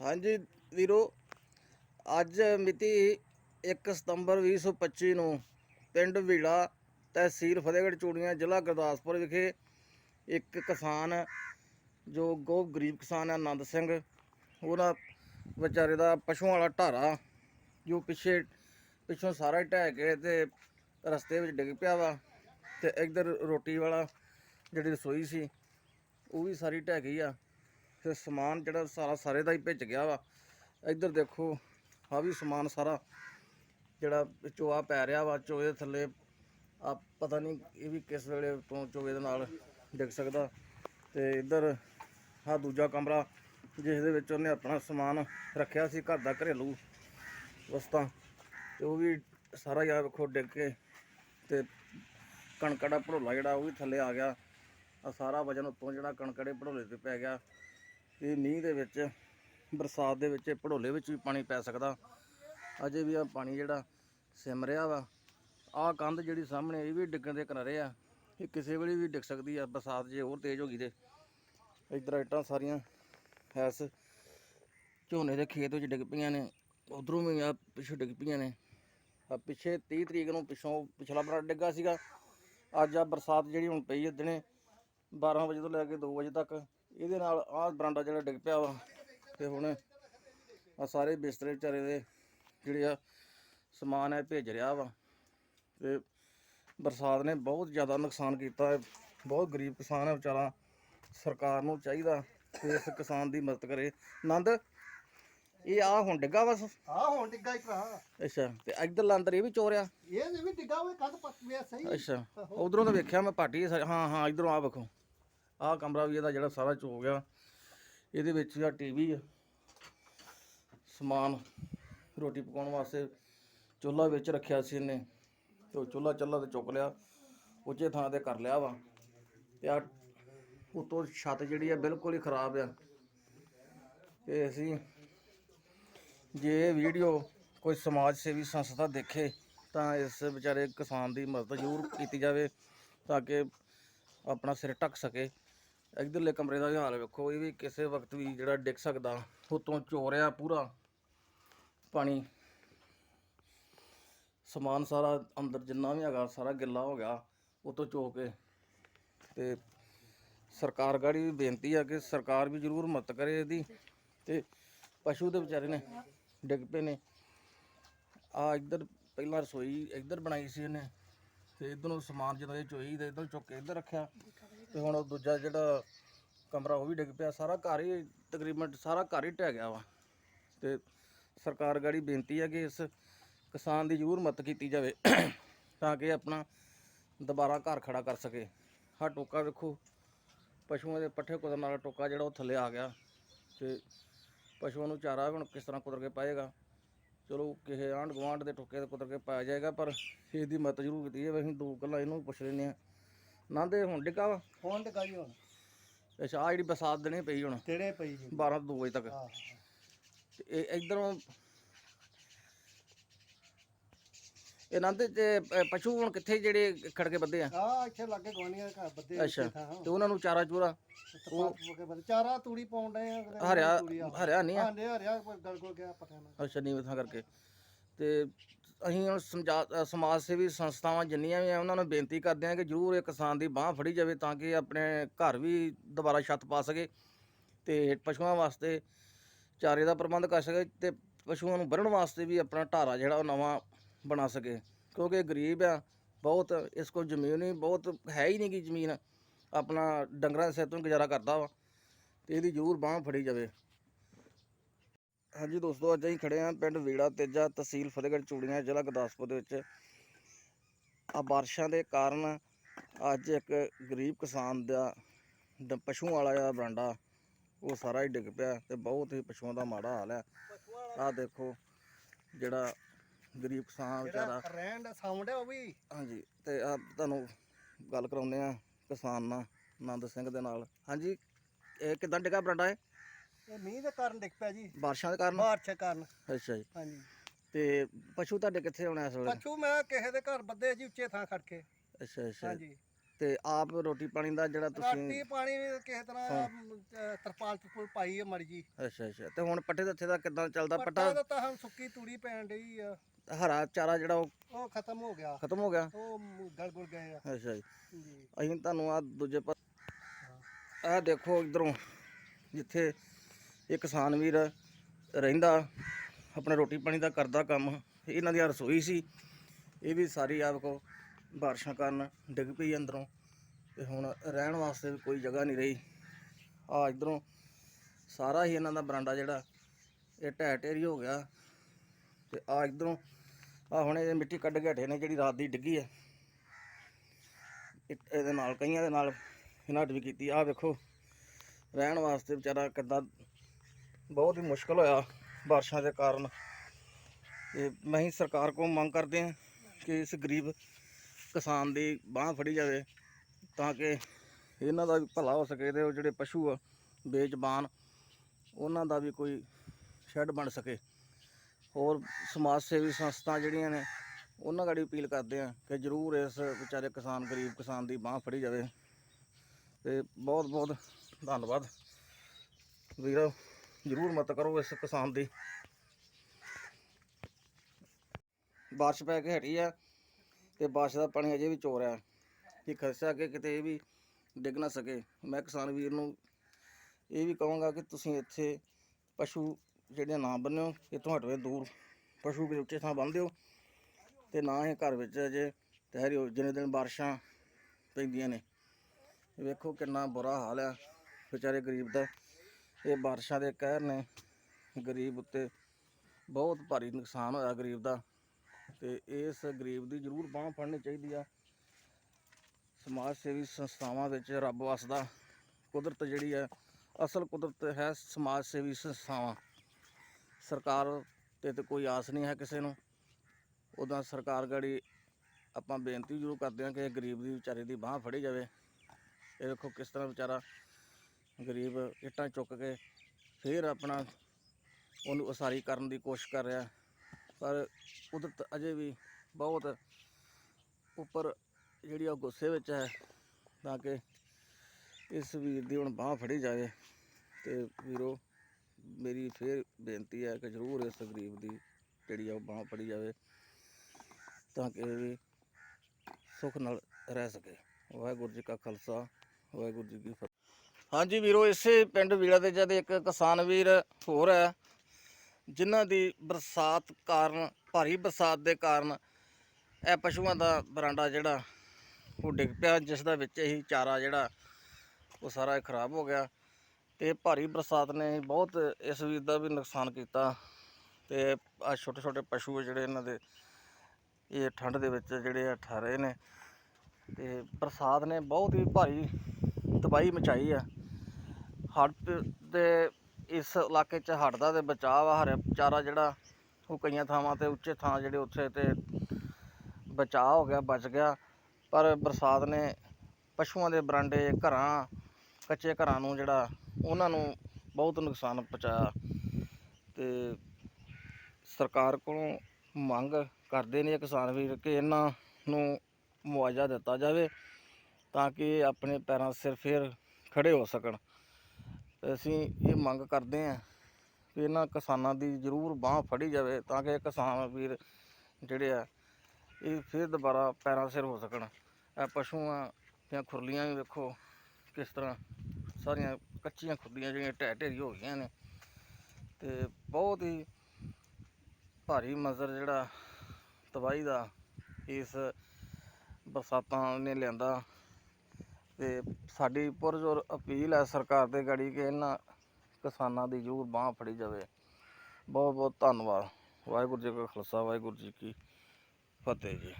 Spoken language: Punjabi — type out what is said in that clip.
ਹਾਂਜੀ ਵੀਰੋ, ਅੱਜ ਮਿਤੀ 1 ਸਤੰਬਰ 2025 ਨੂੰ ਪਿੰਡ ਵੀੜਾ ਤਹਿਸੀਲ ਫਤਿਹਗੜ੍ਹ ਚੂੜੀਆਂ ਜ਼ਿਲ੍ਹਾ ਗੁਰਦਾਸਪੁਰ ਵਿਖੇ ਇੱਕ ਕਿਸਾਨ, ਜੋ ਗੋ ਗਰੀਬ ਕਿਸਾਨ ਹੈ ਆਨੰਦ ਸਿੰਘ, ਉਹਦਾ ਵਿਚਾਰੇ ਦਾ ਪਸ਼ੂਆਂ ਵਾਲਾ ਢਾਰਾ, ਜੋ ਪਿੱਛੇ, ਪਿੱਛੋਂ ਸਾਰਾ ਢਹਿ ਕੇ ਤੇ ਰਸਤੇ ਵਿੱਚ ਡਿੱਗ ਪਿਆ ਵਾ ਤੇ ਇੱਧਰ ਰੋਟੀ ਵਾਲਾ ਜਿਹੜੀ ਰਸੋਈ ਸੀ, ਉਹ ਵੀ ਸਾਰੀ ਢਹਿ ਗਈ ਆ। ਫਿਰ ਸਮਾਨ ਜਿਹੜਾ ਸਾਰਾ ਸਾਰੇ ਦਾ ਹੀ ਭਿੱਜ ਗਿਆ ਵਾ। ਇੱਧਰ ਦੇਖੋ, ਆ ਵੀ ਸਮਾਨ ਸਾਰਾ ਜਿਹੜਾ ਚੋਆ ਪੈ ਰਿਹਾ ਵਾ, ਚੋਏ ਥੱਲੇ। ਆ ਪਤਾ ਨਹੀਂ ਇਹ ਵੀ ਕਿਸ ਵੇਲੇ ਤੋਂ ਚੋਏ ਦੇ ਨਾਲ ਡਿੱਗ ਸਕਦਾ। ਤੇ ਇੱਧਰ ਆ ਦੂਜਾ ਕਮਰਾ, ਜਿਸ ਦੇ ਵਿੱਚ ਉਹਨੇ ਆਪਣਾ ਸਮਾਨ ਰੱਖਿਆ ਸੀ, ਘਰ ਦਾ ਘਰੇਲੂ ਵਸਤਾਂ। ਤੇ ਉਹ ਵੀ ਸਾਰਾ ਯਾਰ ਵੇਖੋ ਡਿੱਗ ਕੇ। ਤੇ ਕਣਕਾਂ ਦਾ ਭੜੋਲਾ ਜਿਹੜਾ ਉਹ ਵੀ ਥੱਲੇ ਆ ਗਿਆ। ਆ ਸਾਰਾ ਵਜਨ ਉੱਤੋਂ ਜਿਹੜਾ ਕਣਕਾਂ ਦੇ ਭੜੋਲੇ ਤੇ ਪੈ ਗਿਆ। ਇਹ ਮੀਂਹ ਦੇ ਵਿੱਚ, ਬਰਸਾਤ ਦੇ ਵਿੱਚ, ਭੜੋਲੇ ਵਿੱਚ ਵੀ ਪਾਣੀ ਪੈ ਸਕਦਾ। ਅਜੇ ਵੀ ਆ ਪਾਣੀ ਜਿਹੜਾ ਸਿਮ ਰਿਹਾ ਵਾ। ਆਹ ਕੰਧ ਜਿਹੜੀ ਸਾਹਮਣੇ ਇਹ ਵੀ ਡਿੱਗਣ ਦੇ ਕਿਨਾਰੇ ਆ। ਇਹ ਕਿਸੇ ਵੇਲੇ ਵੀ ਡਿੱਗ ਸਕਦੀ ਆ, ਬਰਸਾਤ ਜੇ ਹੋਰ ਤੇਜ਼ ਹੋ ਗਈ ਤੇ। ਇੱਧਰ ਇੱਟਾਂ ਸਾਰੀਆਂ ਐਸ ਝੋਨੇ ਦੇ ਖੇਤ ਵਿੱਚ ਡਿੱਗ ਪਈਆਂ ਨੇ। ਉਧਰੋਂ ਵੀ ਆ ਪਿੱਛੇ ਡਿੱਗ ਪਈਆਂ ਨੇ। ਆ ਪਿੱਛੇ 30 ਤਰੀਕ ਨੂੰ ਪਿੱਛੋਂ ਪਿਛਲਾ ਬਰਾ ਡਿੱਗਾ ਸੀਗਾ। ਅੱਜ ਆ ਬਰਸਾਤ ਜਿਹੜੀ ਹੁਣ ਪਈ ਹੈ ਦਿਨੇ 12 ਵਜੇ ਤੋਂ ਲੈ ਕੇ 2 ਵਜੇ ਤੱਕ। ਇਹਦੇ ਨਾਲ ਆਹ ਬਰਾਂਡਾ ਜਿਹੜਾ ਡਿੱਗ ਪਿਆ ਵਾ ਤੇ ਹੁਣ ਆ ਸਾਰੇ ਬਿਸਤਰੇ ਵਿਚਾਰੇ ਦੇ ਜਿਹੜੇ ਆ ਸਮਾਨ ਹੈ ਭੇਜ ਰਿਹਾ ਵਾ। ਤੇ ਬਰਸਾਤ ਨੇ ਬਹੁਤ ਜ਼ਿਆਦਾ ਨੁਕਸਾਨ ਕੀਤਾ ਹੈ। ਬਹੁਤ ਗਰੀਬ ਕਿਸਾਨ ਹੈ ਵਿਚਾਰਾ ਸਰਕਾਰ ਨੂੰ ਚਾਹੀਦਾ ਕਿ ਇਸ ਕਿਸਾਨ ਦੀ ਮਦਦ ਕਰੇ। ਨੰਦ ਇਹ ਆ ਹੁਣ ਡਿੱਗਾ ਬਸ ਆ ਹੁਣ ਡਿੱਗਾ ਹੀ ਭਰਾ ਅੱਛਾ ਤੇ ਇੱਧਰ ਅੰਦਰ ਇਹ ਵੀ ਚੋਰਿਆ ਇਹ ਵੀ ਡਿੱਗਾ ਹੋਵੇ ਕੱਦ ਪੱਟ ਸਹੀ। ਅੱਛਾ ਉਧਰੋਂ ਤਾਂ ਵੇਖਿਆ ਮੈਂ ਪਾਟੀ ਹਾਂ ਹਾਂ ਇਧਰੋਂ ਆ ਵੇਖੋ। ਆਹ ਕਮਰਾ ਵੀ ਇਹਦਾ ਜਿਹੜਾ ਸਾਰਾ ਚੋ ਗਿਆ। ਇਹਦੇ ਵਿੱਚ ਆ ਟੀਵੀ ਆ ਸਮਾਨ, ਰੋਟੀ ਪਕਾਉਣ ਵਾਸਤੇ ਚੁੱਲ੍ਹਾ ਵਿੱਚ ਰੱਖਿਆ ਸੀ ਇਹਨੇ। ਤੇ ਉਹ ਚੁੱਲ੍ਹਾ ਚੱਲਾ ਤੇ ਚੁੱਕ ਲਿਆ, ਉੱਚੇ ਥਾਂ ਤੇ ਕਰ ਲਿਆ ਵਾ। ਤੇ ਆ ਉਤੋਂ ਛੱਤ ਜਿਹੜੀ ਆ ਬਿਲਕੁਲ ਹੀ ਖਰਾਬ ਆ। ਤੇ ਅਸੀਂ ਜੇ ਵੀਡੀਓ ਕੋਈ ਸਮਾਜ ਸੇਵੀ ਸੰਸਥਾ ਦੇਖੇ, ਤਾਂ ਇਸ ਵਿਚਾਰੇ ਕਿਸਾਨ ਦੀ ਮਦਦ ਜ਼ਰੂਰ ਕੀਤੀ ਜਾਵੇ, ਤਾਂ ਕਿ ਆਪਣਾ ਸਿਰ ਢੱਕ ਸਕੇ। ਇਧਰਲੇ ਕਮਰੇ ਦਾ ਵੀ ਹਾਲ ਵੇਖੋ, ਇਹ ਵੀ ਕਿਸੇ ਵਕਤ ਵੀ ਜਿਹੜਾ ਡਿੱਗ ਸਕਦਾ, ਉਤੋਂ ਚੋਰਿਆ ਪੂਰਾ। ਪਾਣੀ, ਸਮਾਨ ਸਾਰਾ ਅੰਦਰ ਜਿੰਨਾ ਵੀ ਹੈਗਾ, ਸਾਰਾ ਗਿੱਲਾ ਹੋ ਗਿਆ, ਉਤੋਂ ਚੋ ਕੇ। ਤੇ ਸਰਕਾਰ ਗਾੜੀ ਵੀ ਬੇਨਤੀ ਆ ਕਿ ਸਰਕਾਰ ਵੀ ਜ਼ਰੂਰ ਮਦਦ ਕਰੇ ਇਹਦੀ। ਤੇ ਪਸ਼ੂ ਦੇ ਵਿਚਾਰੇ ਨੇ ਡਿੱਗ ਪਏ ਨੇ। ਆ ਇੱਧਰ ਪਹਿਲਾਂ ਰਸੋਈ ਇੱਧਰ ਬਣਾਈ ਸੀ ਇਹਨੇ। ਤੇ ਇਧਰੋਂ ਸਮਾਨ ਜਦੋਂ ਇਹ ਚੋਈ ਤੇ ਇਧਰ ਚੁੱਕ ਕੇ ਇੱਧਰ ਰੱਖਿਆ। ਤੇ ਹੁਣ ਉਹ ਦੂਜਾ ਜਿਹੜਾ ਕਮਰਾ ਉਹ ਵੀ ਡਿੱਗ ਪਿਆ। ਸਾਰਾ ਘਰ ਹੀ ਤਕਰੀਬਨ ਸਾਰਾ ਘਰ ਹੀ ਢਹਿ ਗਿਆ ਵਾ। ਤੇ ਸਰਕਾਰ ਗਾੜੀ ਬੇਨਤੀ ਹੈ ਕਿ ਇਸ ਕਿਸਾਨ ਦੀ ਜ਼ਰੂਰ ਮਦਦ ਕੀਤੀ ਜਾਵੇ ਤਾਂ ਕਿ ਆਪਣਾ ਦੁਬਾਰਾ ਘਰ ਖੜਾ ਕਰ ਸਕੇ। ਆਹ ਟੋਕਾ ਵੇਖੋ, ਪਸ਼ੂਆਂ ਦੇ ਪੱਠੇ ਕੁਦਰਨ ਵਾਲਾ ਟੋਕਾ ਜਿਹੜਾ ਉਹ ਥੱਲੇ ਆ ਗਿਆ। ਤੇ ਪਸ਼ੂਆਂ ਨੂੰ ਚਾਰਾ ਵੀ ਹੁਣ ਕਿਸ ਤਰ੍ਹਾਂ ਕੁਦਰ ਕੇ ਪਾਏਗਾ। ਚਲੋ ਕਿਸੇ ਆਂਢ ਗੁਆਂਢ ਦੇ ਟੋਕੇ ਤੇ ਕੁਦਰ ਕੇ ਪਾਇਆ ਜਾਏਗਾ ਪਰ ਇਸ ਦੀ ਮਦਦ ਜ਼ਰੂਰ ਕੀਤੀ ਹੈ ਅਸੀਂ ਦੋ ਗੱਲਾਂ ਇਹਨੂੰ ਪੁੱਛ ਲੈਂਦੇ ਆ ਨਾਂਦੇ ਹੁਣ ਡਿੱਗਾ ਵਾ? ਹੁਣ ਡਿੱਗਾ ਜੀ ਹੁਣ। ਅੱਛਾ ਆ ਜਿਹੜੀ ਬਰਸਾਤ ਦਿਨੇ ਪਈ ਹੁਣ ਤੇੜੇ ਪਈ ਜੀ। 12 ਤੋਂ 2 ਵਜੇ ਤੱਕ। ਹਾਂ। ਤੇ ਇਹ ਇਧਰੋਂ ਇਹ ਨੰਦ ਤੇ ਪਸ਼ੂ ਹੁਣ ਕਿੱਥੇ ਜਿਹੜੇ ਖੜਕੇ ਬੱਦੇ ਆ? ਆ ਇੱਥੇ ਲੱਗੇ ਗਵਾਨੀਆਂ ਦੇ ਘਰ ਬੱਦੇ ਅੱਛਾ। ਤੇ ਉਹਨਾਂ ਨੂੰ ਚਾਰਾ ਚੂਰਾ? ਉਹ ਚਾਰਾ ਤੂੜੀ ਪਾਉਣ ਡਏ ਆ ਹਰਿਆ ਆ ਹਰਿਆ ਨਹੀਂ ਆ? ਹਾਂ ਨੇ ਹਰਿਆ ਗਲ ਗਲ ਗਿਆ ਪੱਠਿਆਂ ਨਾਲ। ਅੱਛਾ ਨੀਵੇਂ ਥਾਂ ਕਰਕੇ। ਤੇ ਅਸੀਂ ਹੁਣ ਸਮਝਾ ਸਮਾਜ ਸੇਵੀ ਸੰਸਥਾਵਾਂ ਜਿੰਨੀਆਂ ਵੀ ਆ ਉਹਨਾਂ ਨੂੰ ਬੇਨਤੀ ਕਰਦੇ ਹਾਂ ਕਿ ਜਰੂਰ ਇਹ ਕਿਸਾਨ ਦੀ ਬਾਹ ਫੜੀ ਜਾਵੇ ਤਾਂ ਕਿ ਆਪਣੇ ਘਰ ਵੀ ਦੁਬਾਰਾ ਛੱਤ ਪਾ ਸਕੇ ਤੇ ਪਸ਼ੂਆਂ ਵਾਸਤੇ ਚਾਰੇ ਦਾ ਪ੍ਰਬੰਧ ਕਰ ਸਕੇ ਤੇ ਪਸ਼ੂਆਂ ਨੂੰ ਬੰਨਣ ਵਾਸਤੇ ਵੀ ਆਪਣਾ ਢਾਰਾ ਜਿਹੜਾ ਉਹ ਨਵਾਂ ਬਣਾ ਸਕੇ। ਕਿਉਂਕਿ ਗਰੀਬ ਆ, ਬਹੁਤ ਇਸ ਕੋਲ ਜ਼ਮੀਨ ਹੀ ਬਹੁਤ ਹੈ ਹੀ ਨਹੀਂ ਕਿ ਜ਼ਮੀਨ। ਆਪਣਾ ਡੰਗਰਾਂ ਦੇ ਸਿਰ ਤੋਂ ਗੁਜ਼ਾਰਾ ਕਰਦਾ ਵਾ, ਤੇ ਇਹਦੀ ਜ਼ਰੂਰ ਬਾਹ ਫੜੀ ਜਾਵੇ। ਹਾਂਜੀ ਦੋਸਤੋ, ਅੱਜ ਅਸੀਂ ਖੜੇ ਹਾਂ ਪਿੰਡ ਵੀੜਾ ਤੇਜਾ ਤਹਿਸੀਲ ਫਤਿਹਗੜ੍ਹ ਚੂੜੀਆਂ, ਜ਼ਿਲ੍ਹਾ ਗੁਰਦਾਸਪੁਰ ਦੇ ਵਿੱਚ। ਆ ਬਾਰਿਸ਼ਾਂ ਦੇ ਕਾਰਨ ਅੱਜ ਇੱਕ ਗਰੀਬ ਕਿਸਾਨ ਦਾ ਡ- ਪਸ਼ੂਆਂ ਵਾਲਾ ਜਿਹੜਾ ਬਰਾਂਡਾ ਉਹ ਸਾਰਾ ਹੀ ਡਿੱਗ ਪਿਆ ਤੇ ਬਹੁਤ ਹੀ ਪਸ਼ੂਆਂ ਦਾ ਮਾੜਾ ਹਾਲ ਹੈ ਆਹ ਦੇਖੋ ਜਿਹੜਾ ਗਰੀਬ ਕਿਸਾਨ ਵਿਚਾਰਾ। ਰਹਿਣ ਦਾ ਸਾਊਂਡ ਹੈ ਉਹ ਵੀ। ਹਾਂਜੀ ਤੇ ਆ ਤੁਹਾਨੂੰ ਗੱਲ ਕਰਾਉਂਦੇ ਆ ਕਿਸਾਨ ਨਾਲ ਆਨੰਦ ਸਿੰਘ ਦੇ ਨਾਲ। ਹਾਂਜੀ ਇਹ ਕਿਦਾਂ ਡਿੱਗਾ ਬਰਾਂਡਾ ਇਹ? ਇਹ ਮੀਂਹ ਦੇ ਕਾਰਨ ਡਿੱਗ ਪਿਆ ਜੀ। ਬਾਰਿਸ਼ਾਂ ਦੇ ਕਾਰਨ? ਬਾਰਿਸ਼ ਕਾਰਨ। ਅੱਛਾ ਜੀ। ਹਾਂਜੀ। ਤੇ ਪਸ਼ੂ ਤੁਹਾਡੇ ਕਿੱਥੇ ਹੋਣਾ ਇਸ ਵੇਲੇ? ਪਸ਼ੂ ਮੈਂ ਕਿਸੇ ਦੇ ਘਰ ਬੱਦੇ ਜੀ ਉੱਚੇ ਥਾਂ ਖੜ ਕੇ। ਅੱਛਾ ਅੱਛਾ। ਹਾਂਜੀ। ਤੇ ਆਪ ਰੋਟੀ ਪਾਣੀ ਦਾ ਜਿਹੜਾ ਤੁਸੀਂ ਰਾਤੀ ਪਾਣੀ ਕਿਸੇ ਤਰ੍ਹਾਂ ਤਰਪਾਲ ਤਰਪੂਲ ਪਾਈ ਹੈ ਮਰ ਜੀ। ਅੱਛਾ ਅੱਛਾ। ਤੇ ਹੁਣ ਪੱਠੇ ਦੱਥੇ ਦਾ ਕਿੱਦਾਂ ਚੱਲਦਾ ਪੱਟਾ ਪੱਟਾ ਤਾਂ ਹੁਣ ਸੁੱਕੀ ਤੂੜੀ ਪੈਣ ਡਈ ਆ। ਹਰਾ ਚਾਰਾ ਜਿਹੜਾ ਉਹ ਉਹ ਖਤਮ ਹੋ ਗਿਆ। ਖਤਮ ਹੋ ਗਿਆ? ਉਹ ਮ- ਗਲ ਗੁਲ ਗਏ ਆ। ਅੱਛਾ ਜੀ। ਜੀ। ਅਸੀਂ ਤੁਹਾਨੂੰ ਆ ਦੂਜੇ ਪਰ ਆਹ ਦੇਖੋ ਇਧਰੋਂ ਜਿੱਥੇ ਇਹ ਕਿਸਾਨ ਵੀਰ ਰਹਿੰਦਾ ਆਪਣਾ ਰੋਟੀ ਪਾਣੀ ਦਾ ਕਰਦਾ ਕੰਮ ਇਹਨਾਂ ਦੀ ਆਹ ਰਸੋਈ ਸੀ। ਇਹ ਵੀ ਸਾਰੀ ਆਪ ਕੋ ਬਾਰਿਸ਼ਾਂ ਕਾਰਨ ਡਿੱਗ ਪਈ ਅੰਦਰੋਂ ਤੇ ਹੁਣ ਰਹਿਣ ਵਾਸਤੇ ਵੀ ਕੋਈ ਜਗ੍ਹਾ ਨਹੀਂ ਰਹੀ। ਆ ਇਧਰੋਂ ਸਾਰਾ ਹੀ ਇਹਨਾਂ ਦਾ ਬਰਾਂਡਾ ਜਿਹੜਾ ਇਹ ਢਹਿ ਢੇਰੀ ਹੋ ਗਿਆ। ਤੇ ਆ ਇਧਰੋਂ ਆ ਹੁਣ ਇਹ ਮਿੱਟੀ ਕੱਢ ਕੇ ਹਟੇ ਨੇ ਜਿਹੜੀ ਰਾਤ ਦੀ ਡਿੱਗੀ ਹੈ ਇਹਦੇ ਨਾਲ ਕਈਆਂ ਦੇ ਨਾਲ ਇਹਨਾਂ ਵੀ ਕੀਤੀ। ਆ ਵੇਖੋ, ਰਹਿਣ ਵਾਸਤੇ ਵਿਚਾਰਾ ਕਿੱਦਾਂ ਬਹੁਤ ਹੀ ਮੁਸ਼ਕਲ ਹੋਇਆ ਬਾਰਿਸ਼ਾਂ ਦੇ ਕਾਰਨ। ਤੇ ਮੈਂ ਹੀ ਸਰਕਾਰ ਕੋਲ ਮੰਗ ਕਰਦੇ ਹਾਂ ਕਿ ਇਸ ਗਰੀਬ ਕਿਸਾਨ ਦੀ ਬਾਹ ਫੜੀ ਜਾਵੇ ਤਾਂ ਕਿ ਇਹਨਾਂ ਦਾ ਵੀ ਭਲਾ ਹੋ ਸਕੇ ਤੇ ਉਹ ਜਿਹੜੇ ਪਸ਼ੂ ਆ, ਬੇਜ਼ਬਾਨ, ਉਹਨਾਂ ਦਾ ਵੀ ਕੋਈ ਸ਼ੈੱਡ ਬਣ ਸਕੇ। ਹੋਰ ਸਮਾਜ ਸੇਵੀ ਸੰਸਥਾ ਜਿਹੜੀਆਂ ਨੇ, ਉਹਨਾਂ ਗਾੜੀ ਅਪੀਲ ਕਰਦੇ ਆ ਕਿ ਜਰੂਰ ਇਸ ਵਿਚਾਰੇ ਕਿਸਾਨ, ਗਰੀਬ ਕਿਸਾਨ ਦੀ ਬਾਹ ਫੜੀ ਜਾਵੇ। ਤੇ ਬਹੁਤ ਬਹੁਤ ਧੰਨਵਾਦ। ਵੀਰੋ, ਜਰੂਰ ਮਤ ਕਰੋ ਇਸ ਕਿਸਾਨ ਦੀ। ਬਾਰਿਸ਼ ਪੈ ਕੇ ਹਟੀ ਆ ਤੇ ਬਾਰਿਸ਼ ਦਾ ਪਾਣੀ ਅਜੇ ਵੀ ਚੋਰ ਰਿਹਾ ਕਿ ਖਰਚਾ ਕਿ ਕਿਤੇ ਇਹ ਵੀ ਡਿੱਗ ਨਾ ਸਕੇ। ਮੈਂ ਕਿਸਾਨ ਵੀਰ ਨੂੰ ਇਹ ਵੀ ਕਹਾਂਗਾ ਕਿ ਤੁਸੀਂ ਇੱਥੇ ਪਸ਼ੂ ਜਿਹੜੀਆਂ ਨਾ ਬੰਨਿਓ ਇੱਥੋਂ ਹਟਵੇ ਦੂਰ। ਪਸ਼ੂ ਵੀ ਉੱਚੇ ਥਾਂ ਬੰਨ੍ਹ ਦਿਓ ਤੇ ਨਾ ਹੀ ਘਰ ਵਿੱਚ ਅਜੇ ਠਹਿਰਿਓ ਜਿੰਨੇ ਦਿਨ ਬਾਰਿਸ਼ਾਂ ਪੈਂਦੀਆਂ ਨੇ। ਵੇਖੋ ਕਿੰਨਾ ਬੁਰਾ ਹਾਲ ਹੈ ਵਿਚਾਰੇ ਗਰੀਬ ਦਾ, ਇਹ ਬਾਰਿਸ਼ਾਂ ਦੇ ਕਹਿਰ ਨੇ। ਗਰੀਬ ਉੱਤੇ ਬਹੁਤ ਭਾਰੀ ਨੁਕਸਾਨ ਹੋਇਆ ਗਰੀਬ ਦਾ। ਤੇ ਇਸ ਗਰੀਬ ਦੀ ਜ਼ਰੂਰ ਬਾਂਹ ਫੜਨੀ ਚਾਹੀਦੀ ਆ। ਸਮਾਜ ਸੇਵੀ ਸੰਸਥਾਵਾਂ ਵਿੱਚ ਰੱਬ ਵਸਦਾ। ਕੁਦਰਤ ਜਿਹੜੀ ਹੈ ਅਸਲ ਕੁਦਰਤ ਹੈ ਸਮਾਜ ਸੇਵੀ ਸੰਸਥਾਵਾਂ। ਸਰਕਾਰ ਤੇ ਤੇ ਕੋਈ ਆਸ ਨਹੀਂ ਹੈ ਕਿਸੇ ਨੂੰ। ਉਦਾਂ ਸਰਕਾਰ ਗੜੀ ਆਪਾਂ ਬੇਨਤੀ ਜ਼ਰੂਰ ਕਰਦੇ ਹਾਂ ਕਿ ਇਹ ਗਰੀਬ ਦੀ ਵਿਚਾਰੇ ਦੀ ਬਾਹ ਫੜੀ ਜਾਵੇ। ਇਹ ਦੇਖੋ ਕਿਸ ਤਰ੍ਹਾਂ ਵਿਚਾਰਾ ਗਰੀਬ ਇੱਟਾਂ ਚੁੱਕ ਕੇ ਫੇਰ ਆਪਣਾ ਉਹਨੂੰ ਉਸਾਰੀ ਕਰਨ ਦੀ ਕੋਸ਼ਿਸ਼ ਕਰ ਰਿਹਾ। ਪਰ ਕੁਦਰਤ ਅਜੇ ਵੀ ਬਹੁਤ ਉੱਪਰ ਜਿਹੜੀ ਉਹ ਗੁੱਸੇ ਵਿੱਚ ਹੈ ਤਾਂ ਕਿ ਇਸ ਵੀਰ ਦੀ ਹੁਣ ਬਾਹ ਫੜੀ ਜਾਵੇ। ਤੇ ਵੀਰੋ ਮੇਰੀ ਫੇਰ ਬੇਨਤੀ ਹੈ ਕਿ ਜ਼ਰੂਰ ਇਸ ਗਰੀਬ ਦੀ ਜਿਹੜੀ ਆ ਉਹ ਬਾਹ ਫੜੀ ਜਾਵੇ ਤਾਂ ਕਿ ਇਹ ਵੀ ਸੁੱਖ ਨਾਲ ਰਹਿ ਸਕੇ। ਵਾਹਿਗੁਰੂ ਜੀ ਕਾ ਖਾਲਸਾ, ਵਾਹਿਗੁਰੂ ਜੀ ਕੀ ਫਤਿਹ। ਹਾਂਜੀ ਵੀਰੋ, ਇਸੇ ਪਿੰਡ ਵੀੜਾ ਦੇ ਜਦ ਇੱਕ ਕਿਸਾਨ ਵੀਰ ਹੋਰ ਹੈ, ਜਿਨ੍ਹਾਂ ਦੀ ਬਰਸਾਤ ਕਾਰਨ, ਭਾਰੀ ਬਰਸਾਤ ਦੇ ਕਾਰਨ ਇਹ ਪਸ਼ੂਆਂ ਦਾ ਬਰਾਂਡਾ ਜਿਹੜਾ ਉਹ ਡਿੱਗ ਪਿਆ, ਜਿਸ ਦਾ ਵਿੱਚ ਹੀ ਚਾਰਾ ਜਿਹੜਾ ਉਹ ਸਾਰਾ ਖਰਾਬ ਹੋ ਗਿਆ। ਤੇ ਭਾਰੀ ਬਰਸਾਤ ਨੇ ਬਹੁਤ ਇਸ ਵੀਰ ਦਾ ਵੀ ਨੁਕਸਾਨ ਕੀਤਾ ਤੇ ਆ ਛੋਟੇ ਛੋਟੇ ਪਸ਼ੂ ਜਿਹੜੇ ਇਹਨਾਂ ਦੇ, ਇਹ ਠੰਡ ਦੇ ਵਿੱਚ ਜਿਹੜੇ ਆ ਠਹਿਰੇ ਨੇ ਤੇ ਬਰਸਾਤ ਨੇ ਬਹੁਤ ਹੀ ਭਾਰੀ ਤਬਾਹੀ ਮਚਾਈ ਆ। ਹੜ੍ਹ ਦੇ ਇਸ ਇਲਾਕੇ 'ਚ ਹੜ੍ਹ ਦਾ ਤੇ ਬਚਾਅ ਆ ਹਰੇ ਚਾਰਾ ਜਿਹੜਾ ਉਹ ਕਈਆਂ ਥਾਵਾਂ ਤੇ ਉੱਚੇ ਥਾਂ ਜਿਹੜੇ ਉੱਥੇ ਤੇ ਬਚਾਅ ਹੋ ਗਿਆ, ਬਚ ਗਿਆ। ਪਰ ਬਰਸਾਤ ਨੇ ਪਸ਼ੂਆਂ ਦੇ ਬਰਾਂਡੇ, ਘਰਾਂ, ਕੱਚੇ ਘਰਾਂ ਨੂੰ ਜਿਹੜਾ ਉਹਨਾਂ ਨੂੰ ਬਹੁਤ ਨੁਕਸਾਨ ਪਹੁੰਚਾਇਆ ਤੇ ਸਰਕਾਰ ਕੋਲੋਂ ਮੰਗ ਕਰਦੇ ਨੇ ਕਿਸਾਨ ਵੀਰ ਕਿ ਇਹਨਾਂ ਨੂੰ ਮੁਆਵਜ਼ਾ ਦਿੱਤਾ ਜਾਵੇ ਤਾਂ ਕਿ ਇਹ ਆਪਣੇ ਪੈਰਾਂ ਸਿਰ ਫੇਰ ਖੜੇ ਹੋ ਸਕਣ। ਤੇ ਅਸੀਂ ਇਹ ਮੰਗ ਕਰਦੇ ਹਾਂ ਕਿ ਇਹਨਾਂ ਕਿਸਾਨਾਂ ਦੀ ਜ਼ਰੂਰ ਬਾਹ ਫੜੀ ਜਾਵੇ ਤਾਂ ਕਿ ਕਿਸਾਨ ਵੀਰ ਜਿਹੜੇ ਆ, ਇਹ ਫਿਰ ਦੁਬਾਰਾ ਪੈਰਾਂ ਸਿਰ ਹੋ ਸਕਣ। ਇਹ ਪਸ਼ੂਆਂ ਦੀਆਂ ਖੁਰਲੀਆਂ ਵੀ ਵੇਖੋ ਕਿਸ ਤਰ੍ਹਾਂ ਸਾਰੀਆਂ ਕੱਚੀਆਂ ਖੁਰਲੀਆਂ ਜਿਹੜੀਆਂ ਢਹਿ ਢੇਰੀ ਹੋ ਗਈਆਂ ਨੇ ਤੇ ਬਹੁਤ ਹੀ ਭਾਰੀ ਮੰਜ਼ਰ ਜਿਹੜਾ ਤਬਾਹੀ ਦਾ ਇਸ ਬਰਸਾਤਾਂ ਨੇ ਲਿਆਂਦਾ। ਤੇ ਸਾਡੀ ਪੁਰਜ਼ੋਰ ਅਪੀਲ ਹੈ ਸਰਕਾਰ ਦੇ ਗੜੀ ਕਿ ਇਹਨਾਂ ਕਿਸਾਨਾਂ ਦੀ ਜ਼ਰੂਰ ਬਾਹ ਫੜੀ ਜਾਵੇ। ਬਹੁਤ ਬਹੁਤ ਧੰਨਵਾਦ। ਵਾਹਿਗੁਰੂ ਜੀ ਕਾ ਖਾਲਸਾ, ਵਾਹਿਗੁਰੂ ਜੀ ਕੀ ਫਤਿਹ ਜੀ।